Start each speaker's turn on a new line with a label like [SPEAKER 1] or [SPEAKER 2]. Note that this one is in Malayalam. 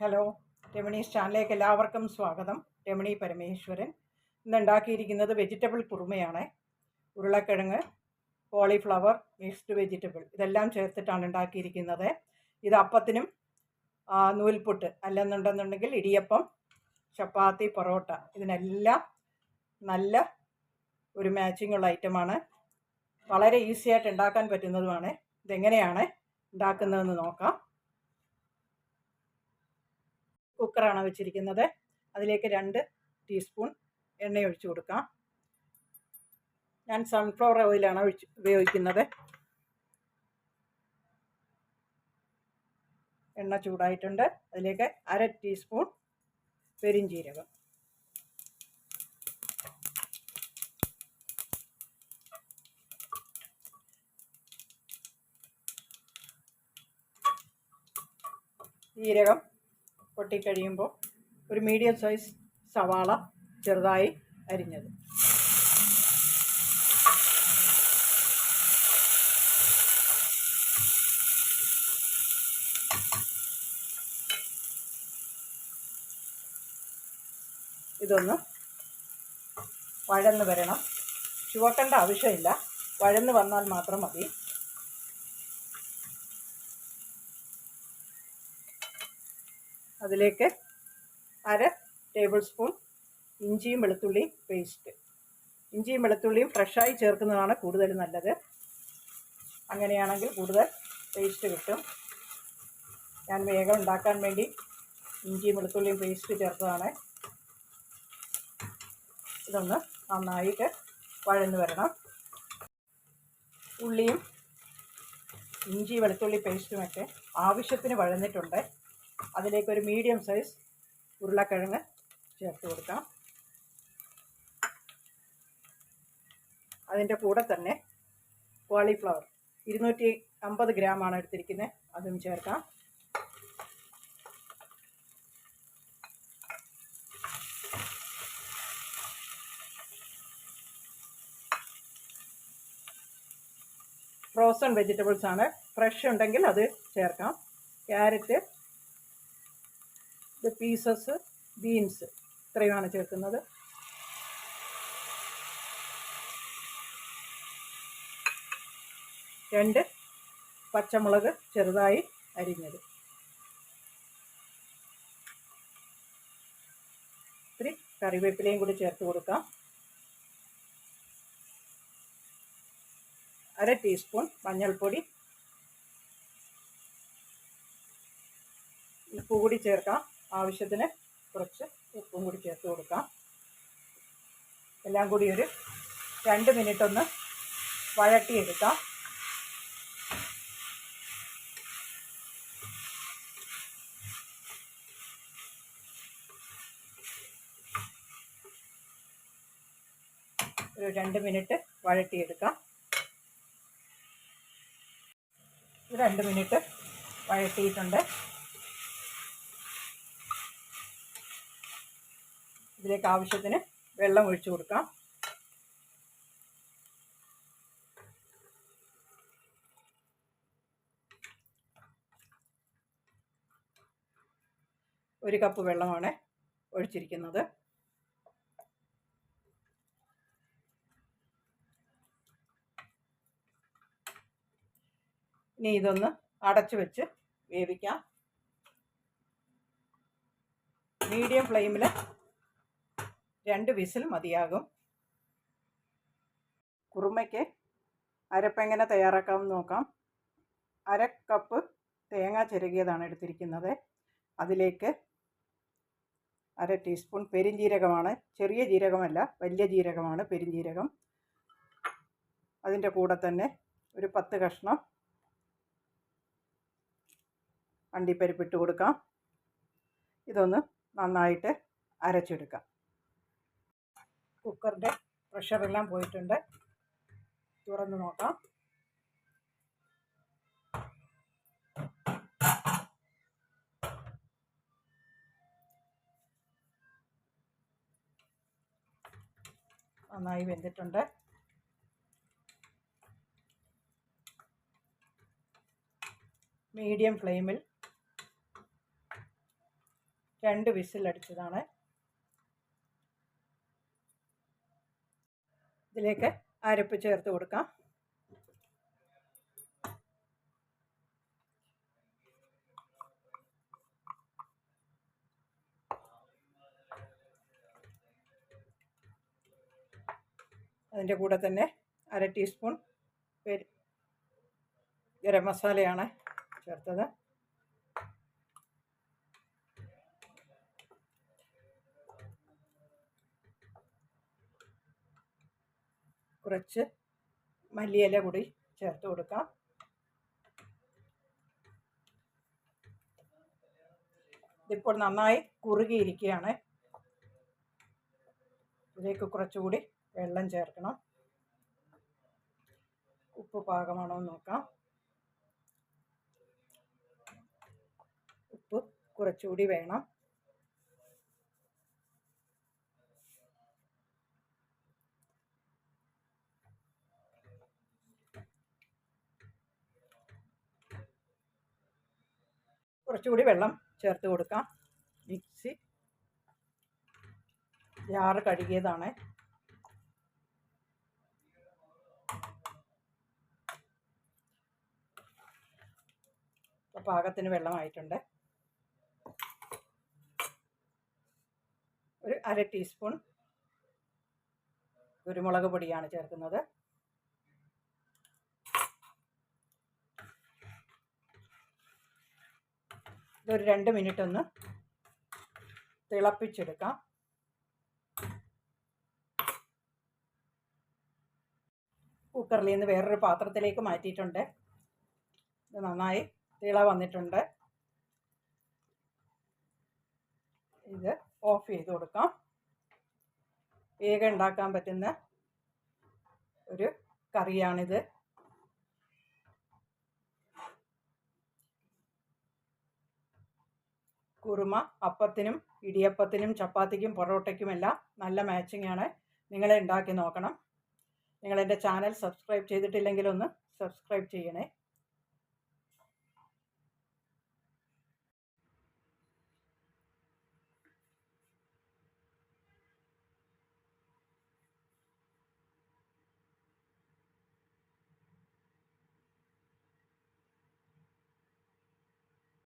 [SPEAKER 1] ഹലോ രമണീസ് ചാനലിലേക്ക് എല്ലാവർക്കും സ്വാഗതം. രമണി പരമേശ്വരൻ. ഇന്ന് ഉണ്ടാക്കിയിരിക്കുന്നത് വെജിറ്റബിൾ കുറുമയാണ്. ഉരുളക്കിഴങ്ങ് കോളിഫ്ലവർ മിക്സ്ഡ് വെജിറ്റബിൾ ഇതെല്ലാം ചേർത്തിട്ടാണ് ഉണ്ടാക്കിയിരിക്കുന്നത്. ഇത് അപ്പത്തിനും നൂൽപുട്ട് അല്ലെന്നുണ്ടെന്നുണ്ടെങ്കിൽ ഇടിയപ്പം ചപ്പാത്തി പൊറോട്ട. ഇതിനെല്ലാം നല്ല ഒരു മാച്ചിങ്ങുള്ള ഐറ്റമാണ് വളരെ ഈസിയായിട്ട് ഉണ്ടാക്കാൻ പറ്റുന്നതുമാണ്. ഇതെങ്ങനെയാണ് ഉണ്ടാക്കുന്നതെന്ന് നോക്കാം. കുക്കറാണ് വെച്ചിരിക്കുന്നത്. അതിലേക്ക് രണ്ട് ടീസ്പൂൺ എണ്ണ ഒഴിച്ചു കൊടുക്കാം. ഞാൻ സൺഫ്ലവർ ഓയിലാണ് ഒഴിച്ച് ഉപയോഗിക്കുന്നത്. എണ്ണ ചൂടായിട്ടുണ്ട്. അതിലേക്ക് അര ടീസ്പൂൺ പെരിഞ്ചീരകം. ജീരകം പൊട്ടിക്കഴിയുമ്പോൾ ഒരു മീഡിയം സൈസ് സവാള ചെറുതായി അരിഞ്ഞത്. ഇതൊന്ന് വഴന്ന് വരണം. ചുവക്കേണ്ട ആവശ്യമില്ല. വഴന്ന് വന്നാൽ മാത്രം മതി. അതിലേക്ക് അര ടേബിൾ സ്പൂൺ ഇഞ്ചിയും വെളുത്തുള്ളിയും പേസ്റ്റ്. ഇഞ്ചിയും വെളുത്തുള്ളിയും ഫ്രഷായി ചേർക്കുന്നതാണ് കൂടുതൽ നല്ലത്. അങ്ങനെയാണെങ്കിൽ കൂടുതൽ പേസ്റ്റ് കിട്ടും. ഞാൻ വേഗം ഉണ്ടാക്കാൻ വേണ്ടി ഇഞ്ചിയും വെളുത്തുള്ളിയും പേസ്റ്റ് ചേർത്തതാണ്. ഇതൊന്ന് നന്നായിട്ട് വഴന്ന് വരണം. ഉള്ളിയും ഇഞ്ചി വെളുത്തുള്ളി പേസ്റ്റുമൊക്കെ ആവശ്യത്തിന് വഴന്നിട്ടുണ്ട്. അതിലേക്ക് ഒരു മീഡിയം സൈസ് ഉരുളക്കിഴങ്ങ് ചേർത്ത് കൊടുക്കാം. അതിന്റെ കൂടെ തന്നെ കോളിഫ്ലവർ ഇരുന്നൂറ്റി അമ്പത് ഗ്രാമാണ് എടുത്തിരിക്കുന്നത് അതും ചേർക്കാം. ഫ്രോസൺ വെജിറ്റബിൾസ് ആണ്. ഫ്രഷ് ഉണ്ടെങ്കിൽ അത് ചേർക്കാം. ക്യാരറ്റ് ഇത് പീസസ് ബീൻസ് ഇത്രയുമാണ് ചേർക്കുന്നത്. രണ്ട് പച്ചമുളക് ചെറുതായി അരിഞ്ഞത്. ഇത്തിരി കറിവേപ്പിലയും കൂടി ചേർത്ത് കൊടുക്കാം. അര ടീസ്പൂൺ മഞ്ഞൾപ്പൊടി. ഉപ്പ് കൂടി ചേർക്കാം. ആവശ്യത്തിന് കുറച്ച് ഉപ്പും കൂടി ചേർത്ത് കൊടുക്കാം. എല്ലാം കൂടി ഒരു രണ്ട് മിനിറ്റ് ഒന്ന് വഴട്ടിയെടുക്കാം ഒരു രണ്ട് മിനിറ്റ് വഴട്ടിയെടുക്കാം രണ്ട് മിനിറ്റ് വഴട്ടിയിട്ടുണ്ട് ഇതിലേക്ക് ആവശ്യത്തിന് വെള്ളം ഒഴിച്ചു കൊടുക്കാം. ഒരു കപ്പ് വെള്ളമാണ് ഒഴിച്ചിരിക്കുന്നത്. ഇനി ഇതൊന്ന് അടച്ചു വെച്ച് വേവിക്കാം. മീഡിയം ഫ്ലെയിമിൽ രണ്ട് വിസിൽ മതിയാകും. കുറുമയ്ക്ക് അരപ്പെങ്ങനെ തയ്യാറാക്കാമെന്ന് നോക്കാം. അര കപ്പ് തേങ്ങ ചിരകിയതാണ് എടുത്തിരിക്കുന്നത്. അതിലേക്ക് അര ടീസ്പൂൺ പെരിഞ്ജീരകമാണ്. ചെറിയ ജീരകമല്ല വലിയ ജീരകമാണ് പെരിഞ്ജീരകം. അതിന്റെ കൂടെ തന്നെ ഒരു പത്ത് കഷ്ണം അണ്ടിപ്പരിപ്പിട്ട് കൊടുക്കാം. ഇതൊന്ന് നന്നായിട്ട് അരച്ചെടുക്കാം. കുക്കറിന്റെ പ്രഷറെല്ലാം പോയിട്ടുണ്ട്. തുറന്ന് നോക്കാം. നന്നായി വെന്തിട്ടുണ്ട്. മീഡിയം ഫ്ലെയിമിൽ രണ്ട് വിസിലടിച്ചതാണ്. ഇതിലേക്ക് അരപ്പ് ചേർത്ത് കൊടുക്കാം. അതിന്റെ കൂടെ തന്നെ അര ടീസ്പൂൺ ഗരം മസാലയാണ് ചേർത്തത്. കുറച്ച് മല്ലിയില കൂടി ചേർത്ത് കൊടുക്കാം. ഇതിപ്പോൾ നന്നായി കുറുകിയിരിക്കുകയാണ്. ഇതിലേക്ക് കുറച്ചുകൂടി വെള്ളം ചേർക്കണം. ഉപ്പ് പാകമാണോ എന്ന് നോക്കാം. ഉപ്പ് കുറച്ചുകൂടി വേണം. കുറച്ചുകൂടി വെള്ളം ചേർത്ത് കൊടുക്കാം. മിക്സി. ജാറ് കഴുകിയതാണ്. പാകത്തിന് വെള്ളമായിട്ടുണ്ട്. ഒരു അര ടീസ്പൂൺ കുരുമുളക് പൊടിയാണ് ചേർക്കുന്നത്. ഇതൊരു രണ്ട് മിനിറ്റ് ഒന്ന് തിളപ്പിച്ചെടുക്കാം. കുക്കറിൽ നിന്ന് വേറൊരു പാത്രത്തിലേക്ക് മാറ്റിയിട്ടുണ്ട്. ഇത് നന്നായി തിള വന്നിട്ടുണ്ട്. ഇത് ഓഫ് ചെയ്ത് കൊടുക്കാം. വേഗം ഉണ്ടാക്കാൻ പറ്റുന്ന ഒരു കറിയാണിത്. കുറുമ അപ്പത്തിനും ഇടിയപ്പത്തിനും ചപ്പാത്തിക്കും പൊറോട്ടയ്ക്കുമെല്ലാം നല്ല മാച്ചിങ് ആണ് നിങ്ങൾ ഉണ്ടാക്കി നോക്കണം. നിങ്ങളെന്റെ ചാനൽ സബ്സ്ക്രൈബ് ചെയ്തിട്ടില്ലെങ്കിലൊന്ന് സബ്സ്ക്രൈബ് ചെയ്യണേ.